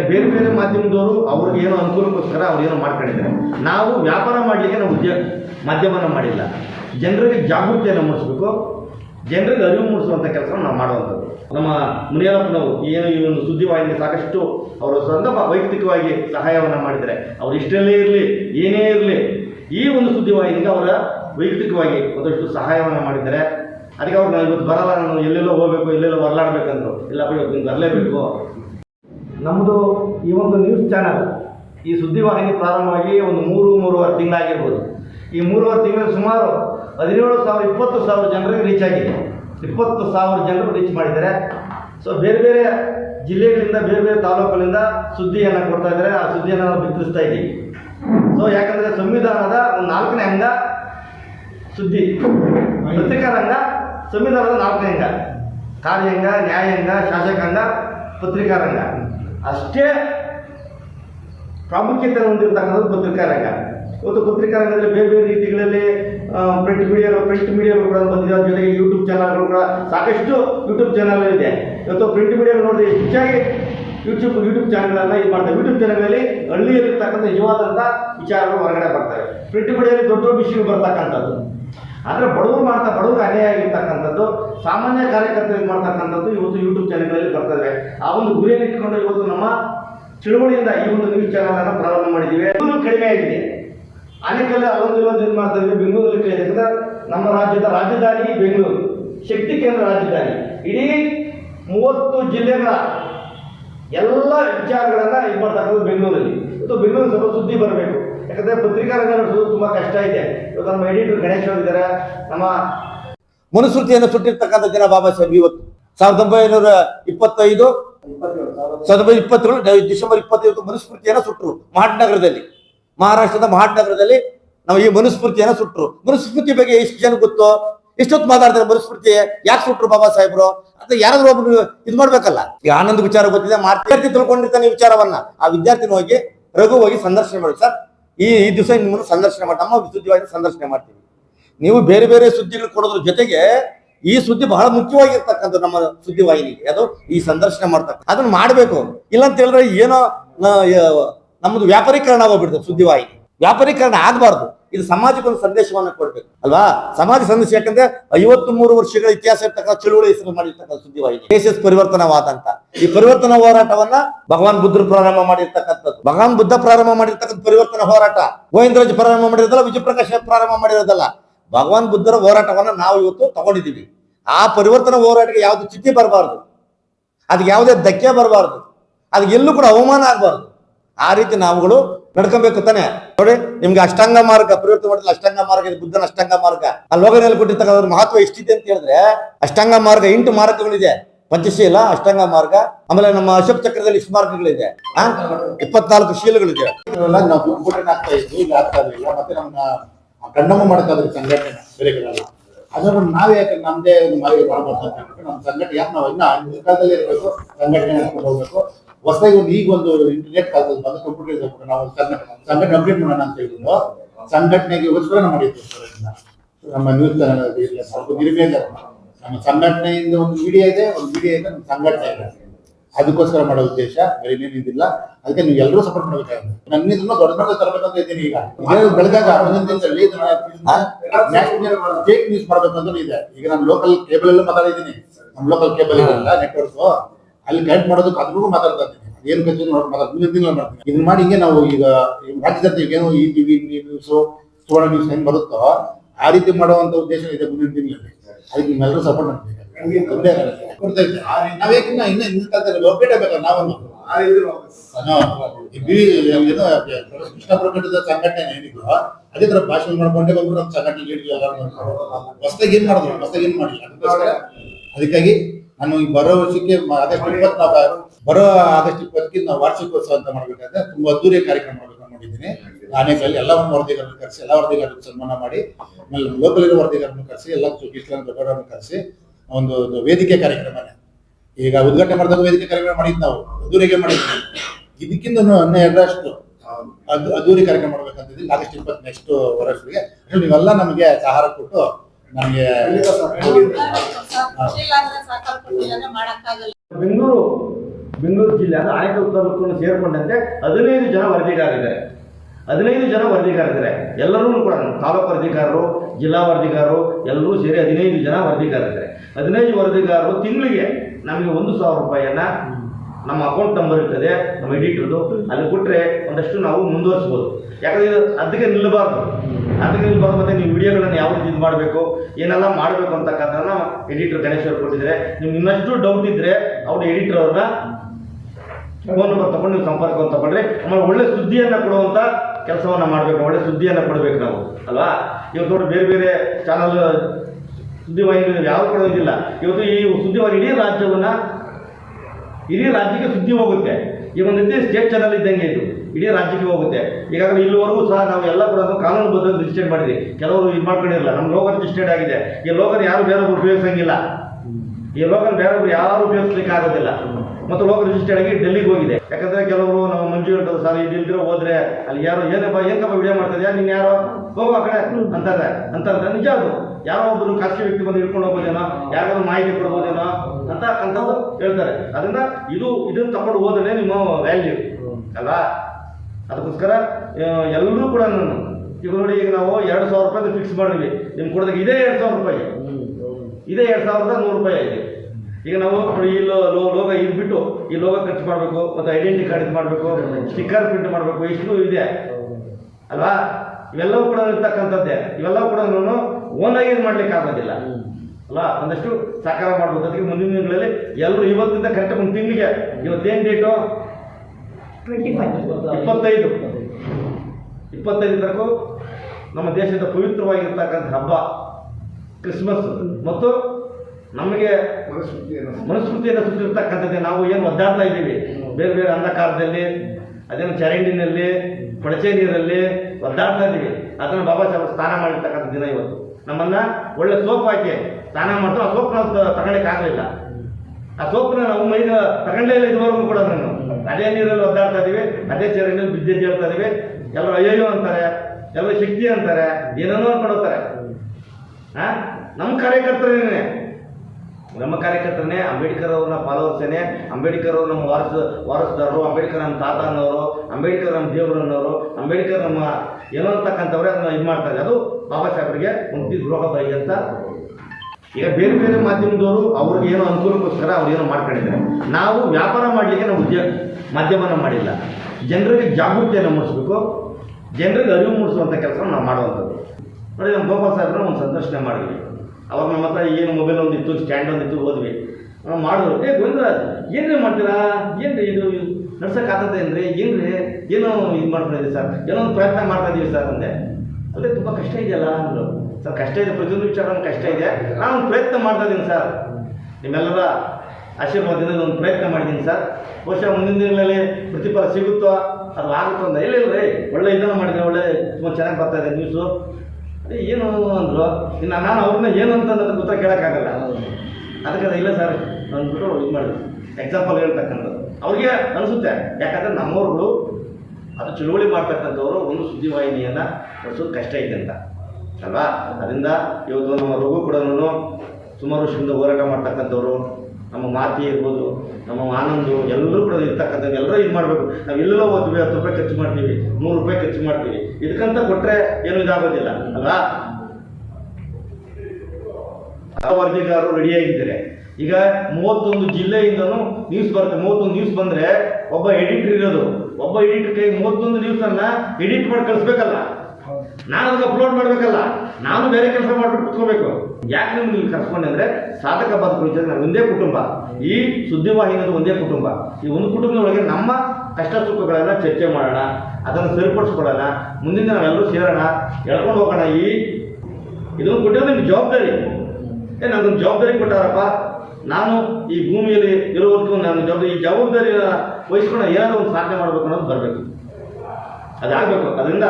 ಬೇರೆ ಬೇರೆ ಮಾಧ್ಯಮದವರು ಅವ್ರಿಗೆ ಏನೋ ಅನುಕೂಲಕ್ಕೋಸ್ಕರ ಅವ್ರು ಏನೋ ಮಾಡ್ಕೊಂಡಿದ್ದಾರೆ. ನಾವು ವ್ಯಾಪಾರ ಮಾಡಲಿಕ್ಕೆ ನಾವು ಉದ್ಯೋಗ ಮಾಧ್ಯಮನ ಮಾಡಿಲ್ಲ. ಜನರಿಗೆ ಜಾಗೃತಿಯನ್ನು ಮೂಡಿಸ್ಬೇಕು. ಜನರಿಗೆ ಅರಿವು ಮೂಡಿಸುವಂಥ ಕೆಲಸ ನಾವು ಮಾಡುವಂಥದ್ದು. ನಮ್ಮ ಮುನಿಯಪ್ಪನವರು ಏನು ಈ ಒಂದು ಸುದ್ದಿವಾಹಿನಿಗೆ ಸಾಕಷ್ಟು ಅವರು ಸ್ವಂತ ವೈಯಕ್ತಿಕವಾಗಿ ಸಹಾಯವನ್ನು ಮಾಡಿದರೆ ಅವರು ಇಷ್ಟಲ್ಲೇ ಇರಲಿ, ಏನೇ ಇರಲಿ, ಈ ಒಂದು ಸುದ್ದಿವಾಹಿನಿಗೆ ಅವರ ವೈಯಕ್ತಿಕವಾಗಿ ಒಂದಷ್ಟು ಸಹಾಯವನ್ನು ಮಾಡಿದ್ದಾರೆ. ಅದಕ್ಕೆ ಅವ್ರು ನಾನು ಇವತ್ತು ಬರಲ್ಲ, ನಾನು ಎಲ್ಲೆಲ್ಲೋ ಹೋಗಬೇಕು, ಎಲ್ಲೆಲ್ಲೋ ಬರಲಾಡ್ಬೇಕಂದ್ರು ಇಲ್ಲಪ್ಪ, ಇವತ್ತು ನಿಮ್ಗೆ ಬರಲೇಬೇಕು. ನಮ್ಮದು ಈ ಒಂದು ನ್ಯೂಸ್ ಚಾನಲ್ ಈ ಸುದ್ದಿವಾಹಿನಿ ಪ್ರಾರಂಭವಾಗಿ ಒಂದು ಮೂರು, ಮೂರುವರೆ ತಿಂಗಳಾಗಿರ್ಬೋದು. ಈ ಮೂರುವರೆ ತಿಂಗಳು ಸುಮಾರು ಹದಿನೇಳು ಸಾವಿರ, ಇಪ್ಪತ್ತು ಸಾವಿರ ಜನರಿಗೆ ರೀಚ್ ಆಗಿದೆ. ಇಪ್ಪತ್ತು ಸಾವಿರ ಜನರು ರೀಚ್ ಮಾಡಿದ್ದಾರೆ. ಸೊ ಬೇರೆ ಬೇರೆ ಜಿಲ್ಲೆಗಳಿಂದ, ಬೇರೆ ಬೇರೆ ತಾಲೂಕುಗಳಿಂದ ಸುದ್ದಿಯನ್ನು ಕೊಡ್ತಾ ಇದ್ದಾರೆ. ಆ ಸುದ್ದಿಯನ್ನು ನಾವು ಬಿತ್ತರಿಸ್ತಾ ಇದ್ದೀವಿ. ಸೊ ಯಾಕಂದರೆ ಸಂವಿಧಾನದ ಒಂದು ನಾಲ್ಕನೇ ಅಂಗ ಸುದ್ದಿ, ಪತ್ರಿಕಾ ರಂಗ, ಸಂವಿಧಾನದ ನಾಲ್ಕನೇ ಅಂಗ. ಕಾರ್ಯಾಂಗ, ನ್ಯಾಯಾಂಗ, ಶಾಸಕಾಂಗ, ಪತ್ರಿಕಾ ರಂಗ. ಅಷ್ಟೇ ಪ್ರಾಮುಖ್ಯತೆ ಹೊಂದಿರತಕ್ಕಂಥದ್ದು ಪತ್ರಿಕಾ ರಂಗ ಇವತ್ತು ಪತ್ರಿಕಾ ರಂಗದಲ್ಲಿ ಬೇರೆ ಬೇರೆ ರೀತಿಗಳಲ್ಲಿ ಪ್ರಿಂಟ್ ಮೀಡಿಯಾ ಪ್ರಿಂಟ್ ಮೀಡಿಯಾಗಳು ಕೂಡ ಬಂದಿದೆ. ಅದ್ರ ಜೊತೆಗೆ ಯೂಟ್ಯೂಬ್ ಚಾನಲ್ಗಳು ಕೂಡ ಸಾಕಷ್ಟು ಯೂಟ್ಯೂಬ್ ಚಾನಲ್ ಇದೆ. ಇವತ್ತು ಪ್ರಿಂಟ್ ಮೀಡಿಯಾ ನೋಡಿದ್ರೆ ಹೆಚ್ಚಾಗಿ ಯೂಟ್ಯೂಬ್ ಯೂಟ್ಯೂಬ್ ಚಾನಲ್ಗಳನ್ನ ಇದು ಮಾಡ್ತಾರೆ ಯೂಟ್ಯೂಬ್ ಚಾನಲ್ಗಳಲ್ಲಿ ಹಳ್ಳಿಯಲ್ಲಿರ್ತಕ್ಕಂಥ ನಿಜವಾದಂಥ ವಿಚಾರಗಳು ಹೊರಗಡೆ ಬರ್ತವೆ. ಪ್ರಿಂಟ್ ಮೀಡಿಯಾದಲ್ಲಿ ದೊಡ್ಡ ದೊಡ್ಡ ವಿಷಯಗಳು ಬರ್ತಕ್ಕಂಥದ್ದು. ಆದರೆ ಬಡವರು ಮಾಡ್ತಾ ಬಡವರು ಅನ್ಯಾಯ ಆಗಿರ್ತಕ್ಕಂಥದ್ದು, ಸಾಮಾನ್ಯ ಕಾರ್ಯಕರ್ತರಿಗೆ ಮಾಡ್ತಕ್ಕಂಥದ್ದು ಇವತ್ತು ಯೂಟ್ಯೂಬ್ ಚಾನಲ್ಗಳಲ್ಲಿ ಬರ್ತದೆ ಆ ಒಂದು ಗುರಿಯನ್ನು ಇಟ್ಕೊಂಡು ಇವತ್ತು ನಮ್ಮ ಚಳುವಳಿಯಿಂದ ಈ ಒಂದು ನ್ಯೂಸ್ ಚಾನಲ್ ಅನ್ನು ಪ್ರಾರಂಭ ಮಾಡಿದ್ದೀವಿ. ಇನ್ನೂ ಕಡಿಮೆ ಆಗಿದೆ. ಅನೇಕಲ್ಲಿ ಅಲ್ಲೊಂದು ಇಲ್ಲೊಂದು ಇದು ಮಾಡ್ತಾ ಇದ್ದೀವಿ ಬೆಂಗಳೂರಲ್ಲಿ ಕೇಳಿದ್ರೆ ನಮ್ಮ ರಾಜ್ಯದ ರಾಜಧಾನಿ ಬೆಂಗಳೂರು. ಶಕ್ತಿ ಕೇಂದ್ರ ರಾಜಧಾನಿ. ಇಡೀ ಮೂವತ್ತು ಜಿಲ್ಲೆಗಳ ಎಲ್ಲ ವಿಚಾರಗಳನ್ನು ಇದು ಮಾಡ್ತಕ್ಕಂಥದ್ದು ಬೆಂಗಳೂರಲ್ಲಿ. ಇವತ್ತು ಬೆಂಗಳೂರು ಸ್ವಲ್ಪ ಸುದ್ದಿ ಬರಬೇಕು. ಯಾಕಂದ್ರೆ ಪತ್ರಿಕಾ ರಂಗ ನಡೆಸೋದು ತುಂಬಾ ಕಷ್ಟ ಇದೆ. ಇವತ್ತು ನಮ್ಮ ಎಡಿಟರ್ ಗಣೇಶ್ ಇದ್ದಾರೆ ನಮ್ಮ ಮನುಸ್ಮೃತಿಯನ್ನು ಸುಟ್ಟಿರ್ತಕ್ಕಂಥ ದಿನ ಬಾಬಾ ಸಾಹೇಬ್ ಇವತ್ತು. ಸಾವಿರದ ಒಂಬೈನೂರ ಇಪ್ಪತ್ತೈದು, ಸಾವಿರದ ಒಂಬೈನೂರ ಇಪ್ಪತ್ತೇಳು ಡಿಸೆಂಬರ್ ಇಪ್ಪತ್ತೈದು ಮನುಸ್ಮೃತಿಯನ್ನು ಸುಟ್ಟರು ಮಹಾಟ್ನಗರದಲ್ಲಿ ಮಹಾರಾಷ್ಟ್ರದ ಮಹಾಟ್ನಗರದಲ್ಲಿ ನಾವು ಈ ಮನುಸ್ಮೃತಿಯನ್ನು ಸುಟ್ಟರು ಮನುಸ್ಮೃತಿ ಬಗ್ಗೆ ಎಷ್ಟು ಜನ ಗೊತ್ತು? ಎಷ್ಟೊತ್ತು ಮಾತಾಡ್ತಾರೆ ಮನುಸ್ಮೃತಿ? ಯಾಕೆ ಸುಟ್ಟರು ಬಾಬಾ ಸಾಹೇಬ್ರು? ಅಂತ ಯಾರಾದ್ರೂ ಒಬ್ರು ಇದು ಮಾಡ್ಬೇಕಲ್ಲ? ಈ ಆನಂದ್ ವಿಚಾರ ಗೊತ್ತಿದೆ ವಿದ್ಯಾರ್ಥಿ ತಿಳ್ಕೊಂಡಿರ್ತಾನೆ ವಿಚಾರವನ್ನ. ಆ ವಿದ್ಯಾರ್ಥಿನ ಹೋಗಿ, ರಘು ಹೋಗಿ ಸಂದರ್ಶನ ಮಾಡಿ ಸರ್. ಈ ಈ ದಿವಸ ನಿಮ್ಮನ್ನು ಸಂದರ್ಶನ ಮಾಡಿ, ನಮ್ಮ ಸುದ್ದಿವಾಗಿ ಸಂದರ್ಶನ ಮಾಡ್ತೀವಿ. ನೀವು ಬೇರೆ ಬೇರೆ ಸುದ್ದಿಗಳು ಕೊಡೋದ್ರ ಜೊತೆಗೆ ಈ ಸುದ್ದಿ ಬಹಳ ಮುಖ್ಯವಾಗಿರ್ತಕ್ಕಂಥ ನಮ್ಮ ಸುದ್ದಿವಾಹಿನಿಗೆ. ಅದು ಈ ಸಂದರ್ಶನ ಮಾಡ್ತಕ್ಕ, ಅದನ್ನ ಮಾಡಬೇಕು. ಇಲ್ಲ ಅಂತ ಹೇಳಿದ್ರೆ ಏನೋ ನಮ್ಮದು ವ್ಯಾಪಾರೀಕರಣ ಆಗೋಗ್ಬಿಡ್ತದೆ ಸುದ್ದಿವಾಹಿನಿ. ವ್ಯಾಪಾರೀಕರಣ ಆಗಬಾರ್ದು. ಇದು ಸಮಾಜಕ್ಕೆ ಒಂದು ಸಂದೇಶವನ್ನ ಕೊಡ್ಬೇಕು, ಅಲ್ವಾ? ಸಮಾಜ ಸಂದೇಶ ಯಾಕಂದ್ರೆ ಐವತ್ತು ಮೂರು ವರ್ಷಗಳ ಇತಿಹಾಸ ಇರ್ತಕ್ಕಂಥ ಚಳುವಳಿ ಹೆಸರು ಮಾಡಿರ್ತಕ್ಕಂಥ ಸುದ್ದಿವಾಹಿನಿ ದೇಶ ಪರಿವರ್ತನವಾದಂತ. ಈ ಪರಿವರ್ತನಾ ಹೋರಾಟವನ್ನ ಭಗವಾನ್ ಬುದ್ಧರು ಪ್ರಾರಂಭ ಮಾಡಿರ್ತಕ್ಕಂಥದ್ದು. ಭಗವಾನ್ ಬುದ್ಧ ಪ್ರಾರಂಭ ಮಾಡಿರ್ತಕ್ಕಂಥ ಪರಿವರ್ತನಾ ಹೋರಾಟ. ಗೋವಿಂದರಾಜ್ ಪ್ರಾರಂಭ ಮಾಡಿರೋದಲ್ಲ, ವಿಜಯಪ್ರಕಾಶ್ ಪ್ರಾರಂಭ ಮಾಡಿರೋದಲ್ಲ. ಭಗವಾನ್ ಬುದ್ಧರ ಹೋರಾಟವನ್ನ ನಾವು ಇವತ್ತು ತಗೊಂಡಿದ್ದೀವಿ. ಆ ಪರಿವರ್ತನಾ ಹೋರಾಟಕ್ಕೆ ಯಾವ್ದು ಚಿತಿ ಬರಬಾರ್ದು. ಅದಕ್ಕೆ ಯಾವುದೇ ಧಕ್ಕೆ ಬರಬಾರ್ದು. ಅದಕ್ಕೆ ಎಲ್ಲೂ ಕೂಡ ಅವಮಾನ ಆಗಬಾರ್ದು. ಆ ರೀತಿ ನಾವುಗಳು ನಡ್ಕೊಬೇಕು ತಾನೆ. ನೋಡಿ, ನಿಮ್ಗೆ ಅಷ್ಟಾಂಗ ಮಾರ್ಗ, ಪ್ರವೃತ್ತಿ ಮಾಡಿದ್ರೆ ಅಷ್ಟಾಂಗ ಮಾರ್ಗ, ಇದು ಬುದ್ಧನ ಅಷ್ಟಾಂಗ ಮಾರ್ಗ. ಆ ಲೋಕದಲ್ಲಿ ಕೊಟ್ಟಿರ್ತಕ್ಕಂಥ ಮಹತ್ವ ಎಷ್ಟಿದೆ ಅಂತ ಹೇಳಿದ್ರೆ, ಅಷ್ಟಾಂಗ ಮಾರ್ಗ ಎಂಟು ಮಾರ್ಗಗಳಿದೆ. ಪಂಚಶೀಲ, ಅಷ್ಟಾಂಗ ಮಾರ್ಗ, ಆಮೇಲೆ ನಮ್ಮ ಅಶೋಕ್ ಚಕ್ರದಲ್ಲಿ ಇಷ್ಟು ಮಾರ್ಗಗಳಿದೆ. ಇಪ್ಪತ್ನಾಲ್ಕು ಶೀಲಗಳಿದೆ. ಕಣ್ಣಮ್ಮ ಮಾಡ್ತಾ ಇದ್ರಿ ಸಂಘಟನೆ, ಬೇರೆ ಕಡೆ ಅದನ್ನು ನಾವೇ ಯಾಕೆ ನಮ್ದೇ ಮಾರ್ಗ ಮಾಡ್ಬಾರ್ದು ಅಂತ ನಮ್ಮ ಸಂಘಟನೆ, ಯಾಕೆ ನಾವು ಕಾಲದಲ್ಲಿ ಇರಬೇಕು, ಸಂಘಟನೆ ಹೋಗ್ಬೇಕು. ಹೊಸದಾಗಿ ಒಂದು ಈಗ ಒಂದು ಇಂಟರ್ನೆಟ್ ಕಾಲದಲ್ಲಿ ಬಂದು ಕಂಪ್ಯೂಟರ್ ನಾವು ಸಂಘಟನೆ ಅಪ್ಡೇಟ್ ಮಾಡೋಣ ಅಂತ ಹೇಳಿದ್ರು ಸಂಘಟನೆಗೆ ಉತ್ಸವ ಮಾಡಿದ್ರು ಮಾಡಿದ್ವಿ ಸರ್ ಇದನ್ನ. ನಮ್ಮ ನ್ಯೂಸ್ ಚಾನಲ್ ಸ್ವಲ್ಪ ನಿರ್ಮೇ ಇದೆ ನಮ್ಮ ಸಂಘಟನೆಯಿಂದ ಒಂದು ಮೀಡಿಯಾ ಇದೆ ಒಂದು ಮೀಡಿಯಾ ಇದೆ ನಮ್ಮ ಸಂಘಟನೆ ಇದೆ. ಅದಕ್ಕೋಸ್ಕರ ಮಾಡೋ ಉದ್ದೇಶ ಬೇರೆ ಅದಕ್ಕೆ ನೀವು ಎಲ್ಲರೂ ಸಪೋರ್ಟ್ ಮಾಡಬೇಕಾಗುತ್ತೆ. ನನ್ನ ಇದನ್ನ ದೊಡ್ಡ ದೊಡ್ಡ ತರಬೇಕಂತ ಇದ್ದೀನಿ ಈಗ. ಇದೇ ದಿನದಲ್ಲಿ ಫೇಕ್ ನ್ಯೂಸ್ ಮಾಡಬೇಕಂತ ಇದೆ. ಈಗ ನಾನು ಲೋಕಲ್ ಕೇಬಲ್ ಎಲ್ಲ ಮಾತಾಡಿದ್ದೀನಿ. ನಮ್ಮ ಲೋಕಲ್ ಕೇಬಲ್ ಇದೆಲ್ಲ ನೆಟ್ವರ್ಕ್ ಅಲ್ಲಿ ಗೈಡ್ ಮಾಡೋದಕ್ಕೆ ಅದ್ರಿಗೂ ಮಾತಾಡ್ತಾ ಇದ್ದೀನಿ ಏನು ಬೇಕು ನೋಡಿ ಮಾತಾಡ್ತೀನಿ ಮುಂದಿನ ದಿನ ಮಾಡ್ತೀನಿ ಇದನ್ನ ಮಾಡಿ ಹಿಂಗೆ ನಾವು ಈಗ ರಾಜ್ಯದಲ್ಲಿ ಏನು ಈ ಟಿವಿ ನ್ಯೂಸ್ ಸುವರ್ಣ ನ್ಯೂಸ್ ಹೆಂಗ್ ಬರುತ್ತೋ ಆ ರೀತಿ ಮಾಡುವಂತ ಉದ್ದೇಶ ಇದೆ ಮುಂದಿನ ದಿನಗಳಲ್ಲಿ ಅದಕ್ಕೆ ನಿಮ್ಮೆಲ್ಲರೂ ಸಪೋರ್ಟ್ ಮಾಡ್ತೀವಿ. ಸಂಘಟನೆ ಏನಿದ್ರು ಅದೇ ತರ ಭಾಷಣ ಮಾಡ್ಕೊಂಡೇ ನಮ್ಮ ಸಂಘಟನೆ ಹೊಸದಾಗಿ ಏನ್ ಮಾಡಿದ್ರು ಹೊಸದಾಗಿ ಏನ್ ಮಾಡಿಲ್ಲ. ಅದಕ್ಕಾಗಿ ನಾನು ಈ ಬರೋ ವರ್ಷಕ್ಕೆ ಆದಷ್ಟು ನಾವು ಬರೋ ಆಗಸ್ಟ್ ಇಪ್ಪತ್ತಕ್ಕೆ ನಾವು ವಾರ್ಷಿಕೋತ್ಸವ ಅಂತ ಮಾಡ್ಬೇಕಾದ್ರೆ ತುಂಬಾ ಅದ್ದೂರಿಯ ಕಾರ್ಯಕ್ರಮ ಮಾಡ್ಬೇಕು ಅನ್ಕೊಂಡಿದ್ದೀನಿ ಆನೇಕಲ್ಲಿ ಎಲ್ಲ ವರದಿಗಾರರನ್ನು ಕರೆಸಿ, ಎಲ್ಲ ವರದಿಗಳನ್ನು ಸನ್ಮಾನ ಮಾಡಿ, ಆಮೇಲೆ ಲೋಕಲ್ ಇರೋ ವರದಿಗಾರರನ್ನು ಕರೆಸಿ, ಎಲ್ಲ ಕೃಷ್ಣ ದೊಡ್ಡವರನ್ನು ಕರೆಸಿ, ಒಂದು ವೇದಿಕೆ ಕಾರ್ಯಕ್ರಮನೇ. ಈಗ ಉದ್ಘಾಟನೆ ಮಾಡಿದಾಗ ವೇದಿಕೆ ಕಾರ್ಯಕ್ರಮ ಮಾಡಿದ್ ನಾವು ಅದ್ದೂರಿಗೆ ಮಾಡಿದ್ವಿ ಇದಕ್ಕಿಂತ ಎರಡರಷ್ಟು ಅದು ಅದ್ದೂರಿ ಕಾರ್ಯಕ್ರಮ ಮಾಡ್ಬೇಕಂತಿದ್ವಿ ಆಗಸ್ಟ್ ಇಪ್ಪತ್ತು ನೆಕ್ಸ್ಟ್ ವರ್ಷಗೆ ನೀವೆಲ್ಲ ನಮಗೆ ಸಹಾರ ಕೊಟ್ಟು ನಮಗೆ ಬೆಂಗಳೂರು ಬೆಂಗಳೂರು ಜಿಲ್ಲೆ ಅಂದ್ರೆ ಆಯ್ಕೆ ತಾಲೂಕನ್ನು ಸೇರಿಕೊಂಡಂತೆ ಹದಿನೈದು ಜನ ವರದಿಗಾರಿದ್ದಾರೆ ಹದಿನೈದು ಜನ ವರದಿಗಾರಿದ್ದಾರೆ ಎಲ್ಲರೂ ಕೂಡ ತಾಲೂಕು ವರದಿಗಾರರು ಜಿಲ್ಲಾ ವರದಿಗಾರರು ಎಲ್ಲರೂ ಸೇರಿ ಹದಿನೈದು ಜನ ವರದಿಗಾರಿದ್ದಾರೆ ಹದಿನೈದು ವರದಿಗಾರರು ತಿಂಗಳಿಗೆ ನಮಗೆ ಒಂದು ಸಾವಿರ ರೂಪಾಯಿಯನ್ನ ನಮ್ಮ ಅಕೌಂಟ್ ನಂಬರ್ ಇರ್ತದೆ ನಮ್ಮ ಎಡಿಟರ್ದು ಅಲ್ಲಿ ಕೊಟ್ಟರೆ ಒಂದಷ್ಟು ನಾವು ಮುಂದುವರಿಸ್ಬೋದು. ಯಾಕಂದ್ರೆ ಇದು ಅದಕ್ಕೆ ನಿಲ್ಲಬಾರ್ದು. ಅದಕ್ಕೆ ಬಂದು ನೀವು ವಿಡಿಯೋಗಳನ್ನು ಯಾವ ರೀತಿ ಇದು ಮಾಡಬೇಕು, ಏನೆಲ್ಲ ಮಾಡಬೇಕು ಅಂತಕ್ಕಂಥದ್ದನ್ನ ಎಡಿಟರ್ ಗಣೇಶ್ ಅವರು ಕೊಟ್ಟಿದ್ದಾರೆ. ನಿಮ್ಗೆ ಇನ್ನಷ್ಟು ಡೌಟ್ ಇದ್ದರೆ ಅವ್ರು ಎಡಿಟರ್ ಅವ್ರನ್ನ ಫೋನ್ ನಂಬರ್ ತಗೊಂಡು ನೀವು ಸಂಪರ್ಕವನ್ನು ತಗೊಂಡ್ರೆ ಆಮೇಲೆ ಒಳ್ಳೆ ಸುದ್ದಿಯನ್ನು ಕೊಡುವಂಥ ಕೆಲಸವನ್ನು ಮಾಡಬೇಕು, ಒಳ್ಳೆ ಸುದ್ದಿಯನ್ನು ಕೊಡಬೇಕು ನಾವು, ಅಲ್ವಾ? ಇವತ್ತು ನೋಡಿ ಬೇರೆ ಬೇರೆ ಚಾನಲ್ ಸುದ್ದಿವಾಹಿನಿ ಯಾವ ಕೊಡೋದಿಲ್ಲ ಇವತ್ತು ಈ ಸುದ್ದಿವಾಹಿನಿ ಇಡೀ ರಾಜ್ಯವನ್ನು, ಇಡೀ ರಾಜ್ಯಕ್ಕೆ ಸುದ್ದಿ ಹೋಗುತ್ತೆ. ಈ ಒಂದು ಸ್ಟೇಟ್ ಚಾನಲ್ ಇದ್ದಂಗೆ ಇದು. ಇಡೀ ರಾಜ್ಯಕ್ಕೆ ಹೋಗುತ್ತೆ. ಈಗಾಗಲೇ ಇಲ್ಲಿವರೆಗೂ ಸಹ ನಾವು ಎಲ್ಲ ಕೂಡ ಕಾನೂನುಬದ್ಧ ರಿಜಿಸ್ಟರ್ ಮಾಡಿದ್ವಿ. ಕೆಲವರು ಇದು ಮಾಡ್ಕೊಂಡಿರಲ್ಲ. ನಮ್ಮ ಲೋಗನ್ ರಿಜಿಸ್ಟರ್ಡ್ ಆಗಿದೆ. ಈ ಲೋಗನ್ ಯಾರು ಬೇರೆ ಉಪಯೋಗಿಸಂಗಿಲ್ಲ. ಈ ಲೋಗನ್ ಬೇರೊಬ್ರು ಯಾರು ಉಪಯೋಗಿಸ್ಲಿಕ್ಕೆ ಆಗೋದಿಲ್ಲ. ಮತ್ತು ಲೋಕಲ್ ರಿಜಿಸ್ಟರ್ಡ್ ಆಗಿ ಡೆಲ್ಲಿಗೆ ಹೋಗಿದೆ. ಯಾಕಂದ್ರೆ ಕೆಲವರು ನಮ್ಮ ಮಂಜು ಹೇಳ್ತಾರೆ ಸರ್ ಇಲ್ಲಿ ಇಲ್ದಿರೋ ಹೋದ್ರೆ ಅಲ್ಲಿ ಯಾರು ಏನಪ್ಪ ಏನಪ್ಪ ವಿಡಿಯೋ ಮಾಡ್ತಿದ್ಯಾ? ನೀನು ಯಾರೋ? ಹೋಗುವ ಕಡೆ ಅಂತಾರೆ ಅಂತಂದ್ರೆ ನಿಜ ಅದು. ಯಾರೋ ಒಬ್ಬರು ಖಾಸಗಿ ವ್ಯಕ್ತಿ ಬಂದು ಇಟ್ಕೊಂಡು ಹೋಗ್ಬೋದೇನೋ? ಯಾರಾದ್ರೂ ಮಾಹಿತಿ ಕೊಡ್ಬೋದೇನೋ? ಅಂತ ಅಂತದ್ದು ಹೇಳ್ತಾರೆ. ಅದನ್ನ ಇದು ಇದನ್ನ ತಗೊಂಡು ಹೋದ್ರೆ ನಿಮ್ಮ ವ್ಯಾಲ್ಯೂ ಅಲ್ವಾ? ಅದಕ್ಕೋಸ್ಕರ ಎಲ್ಲರೂ ಕೂಡ ನಾನು ಈಗ ನೋಡಿ ಈಗ ನಾವು ಎರಡು ಸಾವಿರ ರೂಪಾಯಿ ಫಿಕ್ಸ್ ಮಾಡಿದ್ವಿ. ನಿಮ್ಗೆ ಕೊಡೋದಕ್ಕೆ ಇದೇ ಎರಡು ಸಾವಿರ ರೂಪಾಯಿ. ಇದೇ ಎರಡು ಸಾವಿರದ ನೂರು ರೂಪಾಯಿ ಆಗಿದೆ. ಈಗ ನಾವು ಈ ಲೋ ಲೋಗ ಇದು ಬಿಟ್ಟು ಈ ಲೋಗ ಖರ್ಚು ಮಾಡಬೇಕು, ಮತ್ತು ಐಡೆಂಟಿ ಕಾರ್ಡ್ ಇದು ಮಾಡಬೇಕು ಸ್ಟಿಕ್ಕರ್ ಪ್ರಿಂಟ್ ಮಾಡಬೇಕು, ಇಷ್ಟು ಇದೆ. ಅಲ್ವಾ? ಇವೆಲ್ಲವೂ ಕೂಡ ಇರ್ತಕ್ಕಂಥದ್ದೇ. ಇವೆಲ್ಲವೂ ಕೂಡ ನಾನು ಓನಾಗಿ ಇದು ಮಾಡ್ಲಿಕ್ಕೆ ಆಗೋದಿಲ್ಲ. ಅಲ್ಲ ಒಂದಷ್ಟು ಸಾಕಾರ ಮಾಡ್ಬೇಕು. ಅದಕ್ಕೆ ಮುಂದಿನ ದಿನಗಳಲ್ಲಿ ಎಲ್ಲರೂ ಇವತ್ತಿಂದ ಕರೆಕ್ಟ್ ಒಂದು ತಿಂಗಳಿಗೆ, ಇವತ್ತೇನು ಡೇಟು ಇಪ್ಪತ್ತೈದು. ಇಪ್ಪತ್ತೈದು ತನಕ ನಮ್ಮ ದೇಶದ ಪವಿತ್ರವಾಗಿರ್ತಕ್ಕಂಥ ಹಬ್ಬ ಕ್ರಿಸ್ಮಸ್ ಮತ್ತು ನಮಗೆ ಮನುಸ್ಮೃತಿಯನ್ನು ಸುತ್ತಿರ್ತಕ್ಕಂಥದ್ದೇ ನಾವು ಏನು ಒದ್ದಾಡ್ತಾ ಇದ್ದೀವಿ? ಬೇರೆ ಬೇರೆ ಅಂಧಕಾರದಲ್ಲಿ, ಅದೇನು ಚರಂಡಿನಲ್ಲಿ, ಕೊಳಚೆ ನೀರಲ್ಲಿ ಒದ್ದಾಡ್ತಾ ಇದ್ದೀವಿ. ಅದನ್ನು ಬಾಬಾ ಸಾಹೇಬ್ ಸ್ನಾನ ಮಾಡಿರ್ತಕ್ಕಂಥ ದಿನ ಇವತ್ತು. ನಮ್ಮನ್ನು ಒಳ್ಳೆ ಸೋಪ್ ಹಾಕಿ ಸ್ನಾನ ಮಾಡ್ತಾ ಆ ಸೋಪ್ ನಾವು ತಗೊಳ್ಳಕ್ಕೆ ಆಗಲಿಲ್ಲ. ಆ ಸೋಪನ್ನ ನಾವು ಮೈದ ತಗೊಂಡೇ ಇಲ್ಲ ಇದುವರೆಗೂ ಕೂಡ ನಾನು ಅದೇ ನೀರಲ್ಲಿ ಒದ್ದಾಡ್ತಾ ಇದೀವಿ, ಅದೇ ಚರಂಡಿಯಲ್ಲಿ ಬಿದ್ದೆ ಹೇಳ್ತಾ ಇದೀವಿ. ಎಲ್ಲರೂ ಅಯ್ಯಯ್ಯೋ ಅಂತಾರೆ, ಎಲ್ಲರೂ ಶಕ್ತಿ ಅಂತಾರೆ ಏನೇನೋ ಅನ್ಕೊಂಡೋಗ್ತಾರೆ ಹಾ ನಮ್ಮ ಕಾರ್ಯಕರ್ತರೇನೆ. ನಮ್ಮ ಕಾರ್ಯಕರ್ತರನ್ನೇ ಅಂಬೇಡ್ಕರ್ ಅವ್ರನ್ನ ಫಾಲೋವರ್ಸೇನೆ ಅಂಬೇಡ್ಕರ್ ಅವ್ರು ನಮ್ಮ ವಾರಸ, ವಾರಸದಾರರು, ಅಂಬೇಡ್ಕರ್ ನಮ್ಮ ತಾತ ಅನ್ನೋರು, ಅಂಬೇಡ್ಕರ್ ನಮ್ಮ ದೇವರನ್ನವರು ಅಂಬೇಡ್ಕರ್ ನಮ್ಮ ಏನೋ ಅಂತಕ್ಕಂಥವ್ರೆ ಅದನ್ನ ಇದು ಮಾಡ್ತಾರೆ ಅದು ಬಾಬಾ ಸಾಹೇಬರಿಗೆ ಮುಕ್ತಿ ದ್ರೋಹ ಬೈ ಅಂತ ಈಗ ಬೇರೆ ಬೇರೆ ಮಾಧ್ಯಮದವರು ಅವ್ರಿಗೆ ಏನೋ ಅನುಕೂಲಕ್ಕೋಸ್ಕರ ಅವ್ರು ಏನೋ ಮಾಡ್ಕೊಂಡಿದ್ದಾರೆ. ನಾವು ವ್ಯಾಪಾರ ಮಾಡಲಿಕ್ಕೆ ನಾವು ಉದ್ಯೋಗ ಮಾಧ್ಯಮನ ಮಾಡಿಲ್ಲ. ಜನರಿಗೆ ಜಾಗೃತಿಯನ್ನು ಮೂಡಿಸ್ಬೇಕು. ಜನರಿಗೆ ಅರಿವು ಮೂಡಿಸುವಂಥ ಕೆಲಸ ನಾವು ಮಾಡುವಂಥದ್ದು. ನೋಡಿ, ನಮ್ಮ ಗೋಪಾಲ್ ಸಾಹೇಬ್ರ ಒಂದು ಸಂದರ್ಶನ ಮಾಡಿದ್ವಿ ಅವಾಗ ನಮ್ಮ ಹತ್ರ ಏನು ಮೊಬೈಲ್ ಒಂದಿತ್ತು ಸ್ಟ್ಯಾಂಡ್ ಒಂದಿತ್ತು ಹೋದ್ವಿ. ನಾವು ಮಾಡಿದ್ರು. ಏ ಗೋವಿಂದರಾಜ್ ಏನ್ರಿ ಮಾಡ್ತೀರಾ? ಏನ್ರಿ ಇದು? ನಡ್ಸೋಕ್ಕಾಗತ್ತೆ ಏನ್ರಿ? ಏನ್ರಿ? ಏನೋ ಇದು ಮಾಡ್ಕೊಂಡಿದ್ದೀವಿ ಸರ್? ಏನೋ ಒಂದು ಪ್ರಯತ್ನ ಮಾಡ್ತಾ ಇದ್ದೀವಿ ಸರ್ ಅಂದೆ. ಅಲ್ಲೇ ತುಂಬ ಕಷ್ಟ ಇದೆಯಲ್ಲ ಅಂದರು. ಸರ್, ಕಷ್ಟ ಇದೆ, ಪ್ರತಿಯೊಂದು ವಿಚಾರ ಕಷ್ಟ ಇದೆ. ನಾನು ಒಂದು ಪ್ರಯತ್ನ ಮಾಡ್ತಾ ಇದ್ದೀನಿ ಸರ್. ನಿಮ್ಮೆಲ್ಲರ ಆಶೀರ್ವಾದದಿಂದ ಒಂದು ಪ್ರಯತ್ನ ಮಾಡಿದ್ದೀನಿ ಸರ್. ಬಹುಶಃ ಮುಂದಿನ ದಿನಗಳಲ್ಲಿ ಪ್ರತಿಫಲ ಸಿಗುತ್ತೋ ಅದು ಆಗುತ್ತೋ ಅಂತ. ಇಲ್ಲ ರೀ, ಒಳ್ಳೆ ಇದನ್ನು ಮಾಡಿದ್ರೆ ಒಳ್ಳೆ, ತುಂಬ ಚೆನ್ನಾಗಿ ಬರ್ತಾ ಇದೆ ನ್ಯೂಸು ಅದೇ ಏನು ಅಂದರು, ಇನ್ನು ನಾನು ಅವ್ರನ್ನ ಏನು ಅಂತ ಅನ್ನೋದು ಗೊತ್ತಾಗ ಕೇಳೋಕ್ಕಾಗಲ್ಲ. ಅದಕ್ಕೆ ಅದು ಇಲ್ಲ ಸರ್ ಅಂದ್ಬಿಟ್ಟು ಇದು ಮಾಡಿದ್ರು. ಎಕ್ಸಾಂಪಲ್ ಹೇಳ್ತಕ್ಕಂಥದ್ದು ಅವ್ರಿಗೆ ಅನಿಸುತ್ತೆ. ಯಾಕಂದರೆ ನಮ್ಮವ್ರುಗಳು ಅದು ಚಳುವಳಿ ಮಾಡ್ತಕ್ಕಂಥವ್ರು, ಒಂದು ಸುದ್ದಿವಾಹಿನಿಯನ್ನು ನಡೆಸೋದು ಕಷ್ಟ ಇದೆ ಅಂತ. ಅಲ್ವಾ? ಅದರಿಂದ ಇವತ್ತು ನಮ್ಮ ರಘು ಕೂಡ ಸುಮಾರು ವರ್ಷದಿಂದ ಹೋರಾಟ ಮಾಡ್ತಕ್ಕಂಥವ್ರು. ನಮ್ಮ ಮಾತಿ ಇರ್ಬೋದು, ನಮ್ಮ ಆನಂದು, ಎಲ್ಲರೂ ಕೂಡ ಇರ್ತಕ್ಕಂಥದ್ದು ಎಲ್ಲರೂ ಇದು ಮಾಡಬೇಕು. ನಾವು ಎಲ್ಲೆಲ್ಲೋ ಓದ್ತೀವಿ ಹತ್ತು ರೂಪಾಯಿ ಖರ್ಚು ಮಾಡ್ತೀವಿ, ನೂರು ರೂಪಾಯಿ ಖರ್ಚು ಮಾಡ್ತೀವಿ. ಇದಕ್ಕಂತ ಕೊಟ್ಟರೆ ಏನು ಇದಾಗೋದಿಲ್ಲ, ಅಲ್ವಾ? ವರದಿಗಾರರು ರೆಡಿಯಾಗಿದ್ದಾರೆ ಈಗ ಮೂವತ್ತೊಂದು ಜಿಲ್ಲೆಯಿಂದನೂ ನ್ಯೂಸ್ ಬರುತ್ತೆ. ಮೂವತ್ತೊಂದು ನ್ಯೂಸ್ ಬಂದರೆ ಒಬ್ಬ ಎಡಿಟರ್ ಇರೋದು. ಒಬ್ಬ ಎಡಿಟರ್ ಕೈ ಮೂವತ್ತೊಂದು ನ್ಯೂಸನ್ನು ಎಡಿಟ್ ಮಾಡಿ ಕಳಿಸ್ಬೇಕಲ್ಲ. ನಾನು ಅದಕ್ಕೆ ಅಪ್ಲೋಡ್ ಮಾಡಬೇಕಲ್ಲ, ನಾನು ಬೇರೆ ಕೆಲಸ ಮಾಡ್ಬಿಟ್ಟು ಕುತ್ಕೋಬೇಕು. ಯಾಕೆ ನಿಮ್ಗೆ ಇಲ್ಲಿ ಕರ್ಸ್ಕೊಂಡೆ ಅಂದರೆ ಸಾಧಕ ಬಾಧಕರು ಜನ ನಾವು ಒಂದೇ ಕುಟುಂಬ. ಈ ಸುದ್ದಿವಾಹಿನಿಯದು ಒಂದೇ ಕುಟುಂಬ. ಈ ಒಂದು ಕುಟುಂಬದೊಳಗೆ ನಮ್ಮ ಕಷ್ಟ ಸುಖಗಳನ್ನು ಚರ್ಚೆ ಮಾಡೋಣ, ಅದನ್ನು ಸರಿಪಡಿಸ್ಕೊಳ್ಳೋಣ, ಮುಂದಿನ ನಾವೆಲ್ಲರೂ ಸೇರೋಣ, ಎಳ್ಕೊಂಡು ಹೋಗೋಣ. ಈ ಇದನ್ನು ಕೊಟ್ಟಿರೋದು ನಿಮ್ಗೆ ಜವಾಬ್ದಾರಿ. ಏ ನನಗೊಂದು ಜವಾಬ್ದಾರಿ ಕೊಟ್ಟಾರಪ್ಪ. ನಾನು ಈ ಭೂಮಿಯಲ್ಲಿ ಇರೋವರೆಗೂ ನಾನು ಜವಾಬ್ದಾರಿ, ಈ ಜವಾಬ್ದಾರಿಯನ್ನು ವಹಿಸ್ಕೊಂಡು ಏನಾದರೂ ಒಂದು ಸಾಧನೆ ಮಾಡಬೇಕು ಅನ್ನೋದು ಬರಬೇಕು. ಅದಾಗಬೇಕು. ಅದರಿಂದ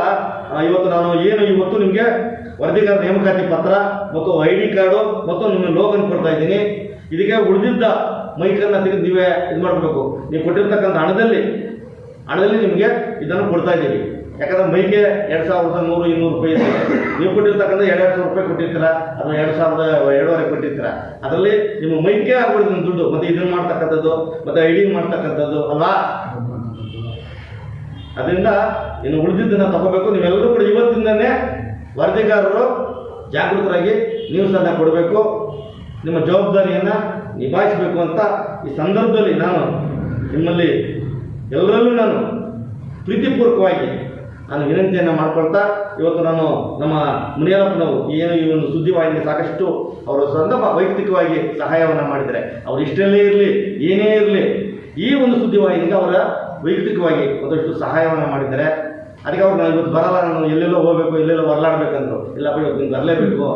ಇವತ್ತು ನಾನು ಏನು ಇವತ್ತು ನಿಮಗೆ ವರದಿಗಾರ ನೇಮಕಾತಿ ಪತ್ರ ಮತ್ತು ಐ ಡಿ ಕಾರ್ಡು ಮತ್ತು ನಿಮ್ಮ ಲೋಗನ್ ಕೊಡ್ತಾ ಇದ್ದೀನಿ. ಇದಕ್ಕೆ ಉಳಿದಿದ್ದ ಮೈಕನ್ನು ತೆಗೆದು ನೀವೇ ಇದು ಮಾಡಬೇಕು. ನೀವು ಕೊಟ್ಟಿರ್ತಕ್ಕಂಥ ಹಣದಲ್ಲಿ ಹಣದಲ್ಲಿ ನಿಮಗೆ ಇದನ್ನು ಕೊಡ್ತಾ ಇದ್ದೀವಿ. ಯಾಕಂದ್ರೆ ಮೈಗೆ ಎರಡು ಸಾವಿರದ ನೂರು ಇನ್ನೂರು ರೂಪಾಯಿ ಇದೆ. ನೀವು ಕೊಟ್ಟಿರ್ತಕ್ಕಂಥ ಎರಡು ಸಾವಿರ ರೂಪಾಯಿ ಕೊಟ್ಟಿರ್ತೀರ? ಅಥವಾ ಎರಡು ಸಾವಿರದ ಎರಡೂವರೆ ಕೊಟ್ಟಿರ್ತೀರ? ಅದರಲ್ಲಿ ನಿಮ್ಮ ಮೈಗೆ ಆಗ್ಬಿಡುತ್ತೆ ದುಡ್ಡು, ಮತ್ತು ಇದನ್ನು ಮಾಡ್ತಕ್ಕಂಥದ್ದು, ಮತ್ತೆ ಡಿ ಮಾಡ್ತಕ್ಕಂಥದ್ದು ಅಲ್ವಾ? ಅದರಿಂದ ಇನ್ನು ಉಳಿದಿದ್ದನ್ನ ತಗೋಬೇಕು. ನೀವೆಲ್ಲರೂ ಕೂಡ ಇವತ್ತಿಂದನೇ ವರದಿಗಾರರು ಜಾಗೃತರಾಗಿ ನ್ಯೂಸನ್ನು ಕೊಡಬೇಕು. ನಿಮ್ಮ ಜವಾಬ್ದಾರಿಯನ್ನು ನಿಭಾಯಿಸಬೇಕು ಅಂತ ಈ ಸಂದರ್ಭದಲ್ಲಿ ನಾನು ನಿಮ್ಮಲ್ಲಿ ಎಲ್ಲರಲ್ಲೂ ನಾನು ಪ್ರೀತಿಪೂರ್ವಕವಾಗಿ ನಾನು ವಿನಂತಿಯನ್ನು ಮಾಡ್ಕೊಳ್ತಾ ಇವತ್ತು ನಾನು ನಮ್ಮ ಮುನಿಯಪ್ಪನವರು ಏನು ಈ ಒಂದು ಸುದ್ದಿವಾಹಿನಿಗೆ ಸಾಕಷ್ಟು ಅವರು ಸ್ವಂತ ವೈಯಕ್ತಿಕವಾಗಿ ಸಹಾಯವನ್ನು ಮಾಡಿದರೆ, ಅವರು ಇಷ್ಟರಲ್ಲೇ ಇರಲಿ, ಏನೇ ಇರಲಿ ಈ ಒಂದು ಸುದ್ದಿವಾಹಿನಿಗೆ ಅವರ ವೈಯಕ್ತಿಕವಾಗಿ ಒಂದಷ್ಟು ಸಹಾಯವನ್ನು ಮಾಡಿದ್ದಾರೆ. ಅದಕ್ಕೆ ಅವ್ರು ನಾನು ಇವತ್ತು ಬರಲ್ಲ, ನಾನು ಎಲ್ಲೆಲ್ಲೋ ಹೋಗ್ಬೇಕು, ಎಲ್ಲೆಲ್ಲೋ ಹೊರಲಾಡ್ಬೇಕಂದ್ರು ಇಲ್ಲಪ್ಪ ಇವತ್ತು ನೀನು ಬರಲೇಬೇಕು.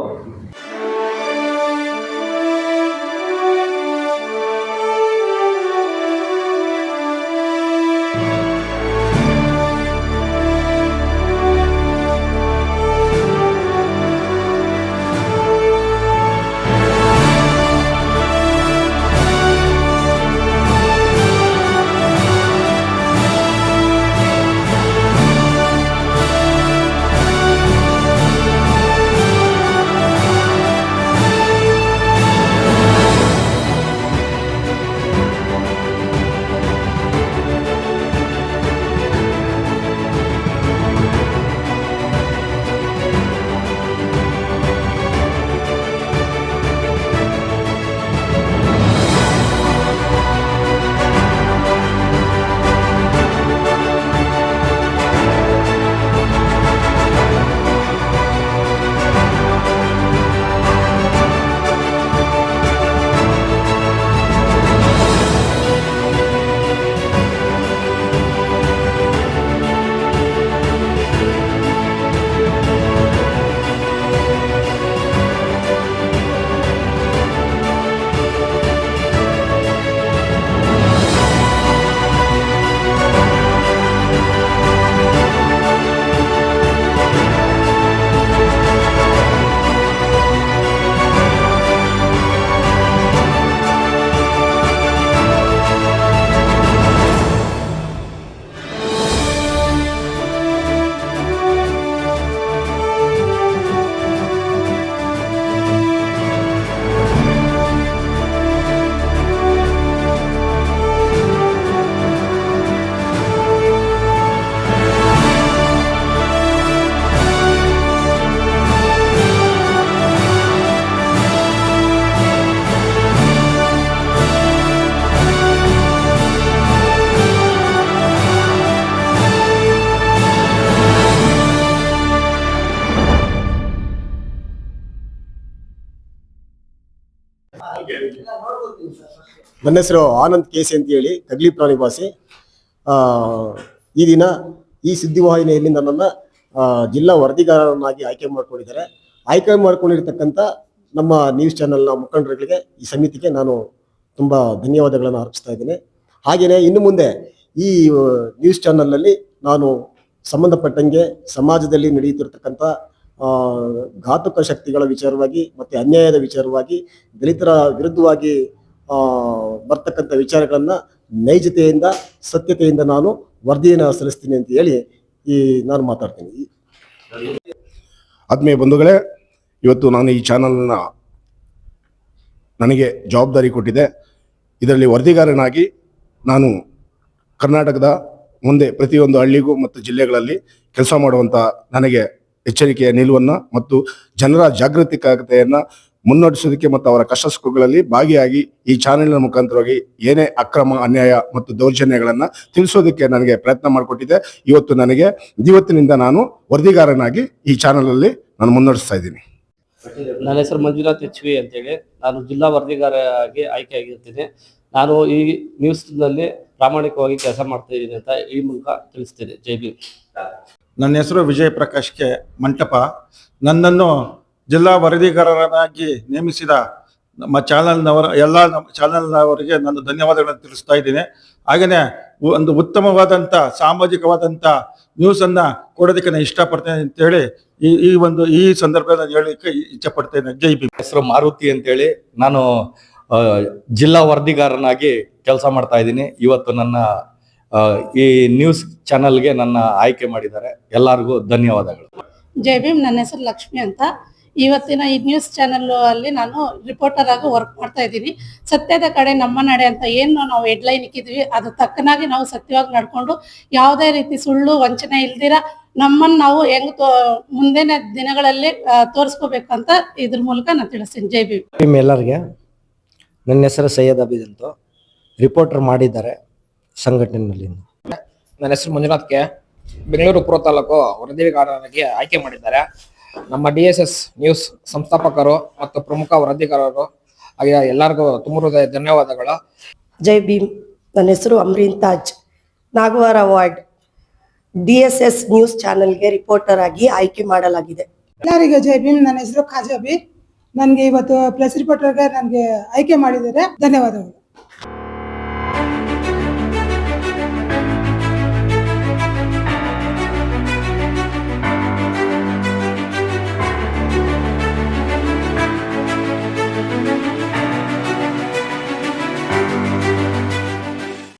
ನನ್ನ ಹೆಸರು ಆನಂದ್ ಕೇಸಿ ಅಂತ ಹೇಳಿ ಕಗ್ಲಿ ಪ್ರಾಣಿವಾಸಿ ಆ, ಈ ದಿನ ಈ ಸುದ್ದಿವಾಹಿನಿಯಲ್ಲಿ ನನ್ನನ್ನು ಜಿಲ್ಲಾ ವರದಿಗಾರರನ್ನಾಗಿ ಆಯ್ಕೆ ಮಾಡ್ಕೊಂಡಿದ್ದಾರೆ. ಆಯ್ಕೆ ಮಾಡ್ಕೊಂಡಿರ್ತಕ್ಕಂಥ ನಮ್ಮ ನ್ಯೂಸ್ ಚಾನೆಲ್ನ ಮುಖಂಡರುಗಳಿಗೆ ಈ ಸಮಿತಿಗೆ ನಾನು ತುಂಬ ಧನ್ಯವಾದಗಳನ್ನು ಅರ್ಪಿಸ್ತಾ ಇದ್ದೇನೆ. ಹಾಗೆಯೇ ಇನ್ನು ಮುಂದೆ ಈ ನ್ಯೂಸ್ ಚಾನಲ್ನಲ್ಲಿ ನಾನು ಸಂಬಂಧಪಟ್ಟಂಗೆ ಸಮಾಜದಲ್ಲಿ ನಡೆಯುತ್ತಿರ್ತಕ್ಕಂಥ ಘಾತುಕ ಶಕ್ತಿಗಳ ವಿಚಾರವಾಗಿ ಮತ್ತೆ ಅನ್ಯಾಯದ ವಿಚಾರವಾಗಿ ದಲಿತರ ವಿರುದ್ಧವಾಗಿ ಬರ್ತಕ್ಕಂಥ ವಿಚಾರಗಳನ್ನ ನೈಜತೆಯಿಂದ, ಸತ್ಯತೆಯಿಂದ ನಾನು ವರದಿಯನ್ನು ಸಲ್ಲಿಸ್ತೀನಿ ಅಂತ ಹೇಳಿ ಈ ನಾನು ಮಾತಾಡ್ತೀನಿ. ಆತ್ಮೀಯ ಬಂಧುಗಳೇ, ಇವತ್ತು ನಾನು ಈ ಚಾನಲ್ನ ನನಗೆ ಜವಾಬ್ದಾರಿ ಕೊಟ್ಟಿದೆ. ಇದರಲ್ಲಿ ವರದಿಗಾರನಾಗಿ ನಾನು ಕರ್ನಾಟಕದ ಮುಂದೆ ಪ್ರತಿಯೊಂದು ಹಳ್ಳಿಗೂ ಮತ್ತು ಜಿಲ್ಲೆಗಳಲ್ಲಿ ಕೆಲಸ ಮಾಡುವಂಥ ನನಗೆ ಎಚ್ಚರಿಕೆಯ ನಿಲುವನ್ನು ಮತ್ತು ಜನರ ಜಾಗೃತಿಕತೆಯನ್ನು ಮುನ್ನಡೆಸೋದಕ್ಕೆ ಮತ್ತು ಅವರ ಕಷ್ಟ ಸುಖಗಳಲ್ಲಿ ಭಾಗಿಯಾಗಿ ಈ ಚಾನೆಲ್ನ ಮುಖಾಂತರವಾಗಿ ಏನೇ ಅಕ್ರಮ, ಅನ್ಯಾಯ ಮತ್ತು ದೌರ್ಜನ್ಯಗಳನ್ನು ತಿಳಿಸೋದಕ್ಕೆ ನನಗೆ ಪ್ರಯತ್ನ ಮಾಡಿಕೊಟ್ಟಿದೆ. ಇವತ್ತು ನನಗೆ, ಇವತ್ತಿನಿಂದ ನಾನು ವರದಿಗಾರನಾಗಿ ಈ ಚಾನಲಲ್ಲಿ ನಾನು ಮುನ್ನಡೆಸ್ತಾ ಇದ್ದೀನಿ. ನನ್ನ ಹೆಸರು ಮಂಜುನಾಥ್ ಎಚ್ ವಿ ಅಂತೇಳಿ. ನಾನು ಜಿಲ್ಲಾ ವರದಿಗಾರಾಗಿ ಆಯ್ಕೆಯಾಗಿರ್ತೀನಿ. ನಾನು ಈ ನ್ಯೂಸ್ನಲ್ಲಿ ಪ್ರಾಮಾಣಿಕವಾಗಿ ಕೆಲಸ ಮಾಡ್ತಾ ಇದ್ದೀನಿ ಅಂತ ಈ ಮೂಲಕ ತಿಳಿಸ್ತೀನಿ. ಜೈ ಭೀಮ್. ನನ್ನ ಹೆಸರು ವಿಜಯ್ ಪ್ರಕಾಶ್ ಕೆ ಮಂಟಪ. ನನ್ನನ್ನು ಜಿಲ್ಲಾ ವರದಿಗಾರರನ್ನಾಗಿ ನೇಮಿಸಿದ ನಮ್ಮ ಚಾನಲ್ನವರ, ಎಲ್ಲ ನಮ್ಮ ಚಾನಲ್ನವರಿಗೆ ನಾನು ಧನ್ಯವಾದಗಳನ್ನು ತಿಳಿಸ್ತಾ ಇದ್ದೀನಿ. ಹಾಗೆಯೇ ಒಂದು ಉತ್ತಮವಾದಂಥ, ಸಾಮಾಜಿಕವಾದಂಥ ನ್ಯೂಸನ್ನು ಕೊಡೋದಕ್ಕೆ ನಾನು ಇಷ್ಟಪಡ್ತೇನೆ ಅಂತೇಳಿ ಈ ಈ ಒಂದು, ಈ ಸಂದರ್ಭದಲ್ಲಿ ಹೇಳಲಿಕ್ಕೆ ಇಚ್ಛೆ ಪಡ್ತೇನೆ ಜೈ ಬಿ ಹೆಸರು ಮಾರುತಿ ಅಂತೇಳಿ. ನಾನು ಜಿಲ್ಲಾ ವರದಿಗಾರನಾಗಿ ಕೆಲಸ ಮಾಡ್ತಾ ಇದ್ದೀನಿ. ಇವತ್ತು ನನ್ನ ಈ ನ್ಯೂಸ್ ಚಾನಲ್ಗೆ ನನ್ನ ಆಯ್ಕೆ ಮಾಡಿದ್ದಾರೆ. ಎಲ್ಲರಿಗೂ ಧನ್ಯವಾದಗಳು. ಜೈ ಭೀಮ್ ನನ್ನ ಹೆಸರು ಲಕ್ಷ್ಮಿ ಅಂತ. ಇವತ್ತಿನ ಈ ನ್ಯೂಸ್ ಚಾನೆಲ್ ಅಲ್ಲಿ ನಾನು ರಿಪೋರ್ಟರ್ ಆಗಿ ವರ್ಕ್ ಮಾಡ್ತಾ ಇದ್ದೀನಿ. ಸತ್ಯದ ಕಡೆ ನಮ್ಮ ನಡೆ ಅಂತ ಏನು ನಾವು ಹೆಡ್ಲೈನ್ ಇಕ್ಕಿದ್ವಿ ಅದು ತಕ್ಕನಾಗಿ ನಾವು ಸತ್ಯವಾಗಿ ನಡ್ಕೊಂಡು ಯಾವುದೇ ರೀತಿ ಸುಳ್ಳು ವಂಚನೆ ಇಲ್ದಿರ ನಮ್ಮನ್ನ ನಾವು ಹೆಂಗ್ ತೋ ಮುಂದಿನ ದಿನಗಳಲ್ಲಿ ಆ, ತೋರಿಸ್ಕೋಬೇಕು ಅಂತ ಇದ್ರ ಮೂಲಕ ನಾನು ತಿಳಿಸ್ತೀನಿ. ಜೈ ಭೀಮ್. ಎಲ್ಲರಿಗೆ ನನ್ನ ಹೆಸರು ಸೈಯದ್ ಅಬೀದ್ ಅಂತ. ರಿಪೋರ್ಟರ್ ಮಾಡಿದ್ದಾರೆ. ಸಂಘಟನೆಯಲ್ಲಿ. ನನ್ನ ಹೆಸರು ಮಂಜುನಾಥ್ ಕೆ. ಬೆಂಗಳೂರು ಪೂರ್ವ ತಾಲೂಕು ವರದಿಗಾರರಾಗಿ ಆಯ್ಕೆ ಮಾಡಿದ್ದಾರೆ. ನಮ್ಮ ಡಿ ಎಸ್ ಎಸ್ ನ್ಯೂಸ್ ಸಂಸ್ಥಾಪಕರು ಮತ್ತು ಪ್ರಮುಖ ವರದಿಗಾರರು ಹಾಗೆ ಎಲ್ಲರಿಗೂ ತುಂಬ ಹೃದಯ ಧನ್ಯವಾದಗಳು. ಜೈ ಭೀಮ್. ನನ್ನ ಹೆಸರು Amreen Taj. Nagavara award D S S news ಚಾನೆಲ್ಗೆ ರಿಪೋರ್ಟರ್ ಆಗಿ ಆಯ್ಕೆ ಮಾಡಲಾಗಿದೆ. ಎಲ್ಲರಿಗೂ ಜೈ ಭೀಮ್. ನನ್ನ ಹೆಸರು ಖಾಜಾಬಿ ನನಗೆ ಇವತ್ತು ಪ್ರೆಸ್ ರಿಪೋರ್ಟರ್ಗೆ ನನಗೆ ಆಯ್ಕೆ ಮಾಡಿದ್ದಾರೆ. ಧನ್ಯವಾದಗಳು.